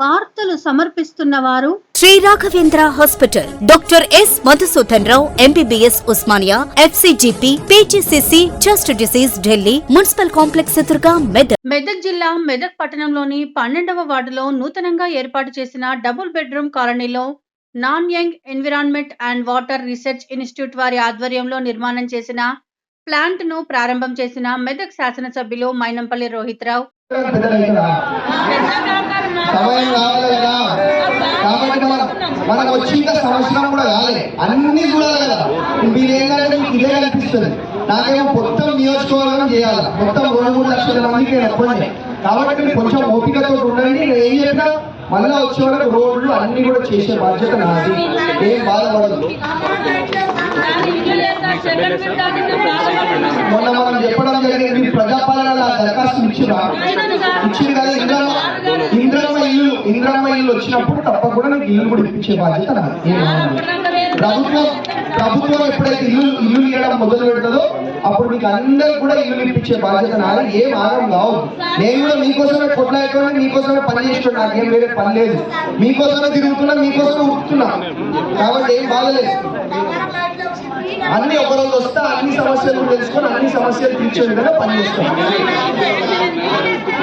వార్తలు సమర్పిస్తున్న వారు Shri Raghavendra hospital. Doctor S Madhusudan Rao MBBS Osmania FCGP PGCC chest disease Delhi municipal complex ఎదురుగా మెదక్. మెదక్ జిల్లా మెదక్ పట్టణంలోని పన్నెండవ వార్డులో నూతనంగా ఏర్పాటు చేసిన డబుల్ బెడ్రూమ్ కాలనీలో Nanyang environment and water research institute వారి ఆధ్వర్యంలో నిర్మాణం చేసిన ప్లాంట్ను ప్రారంభం చేసిన మెదక్ శాసనసభ్యులు మైనంపల్లి రోహిత్ రావు మనకు వచ్చి ఇంకా సంవత్సరం కూడా కాలే అన్ని చూడాలి కదా. మీరు ఏంటంటే మీకు ఇదే కనిపిస్తుంది నాకేమో మొత్తం నియోజకవర్గం చేయాలి మొత్తం రెండు మూడు లక్షల మందికి నేను చెప్పండి కాబట్టి మీరు కొంచెం ఓపికతో ఉండండి. నేను ఏం చెప్పినా మళ్ళీ వచ్చే వరకు రోడ్లు అన్ని కూడా చేసే బాధ్యత నాది. ఏం బాధపడదు మొన్న మనం చెప్పడం జరిగింది మీరు ప్రజాపాలన దరఖాస్తు ఇచ్చిరా? ఇచ్చింది కదా ఇంద్రమ్మ. ఇంద్రమ్మ ఇల్లు ఇంద్రమ్మ ఇల్లు వచ్చినప్పుడు తప్పకుండా నీకు ఇల్లు కూడా ఇప్పించే బాధ్యత. ప్రభుత్వం ప్రభుత్వం ఎప్పుడైతే ఇల్లు ఇల్లు ఇవ్వడం మొదలు పెడుతుందో అప్పుడు మీకు అందరు కూడా ఇల్లు ఇప్పించే బాధ్యత నాది. ఏం ఆగం కావు. నేను కూడా మీకోసమే కొట్లాడుతున్నా మీకోసమే పని చేస్తున్నా. నాకేం వేరే పని లేదు. మీకోసమే తిరుగుతున్నా మీకోసమే ఉడుతున్నా కాబట్టి ఏం బాధలేదు. అన్ని ఒకరోజు వస్తా అన్ని సమస్యలు తెలుసుకొని అన్ని సమస్యలు తీర్చే విధంగా పనిచేస్తాం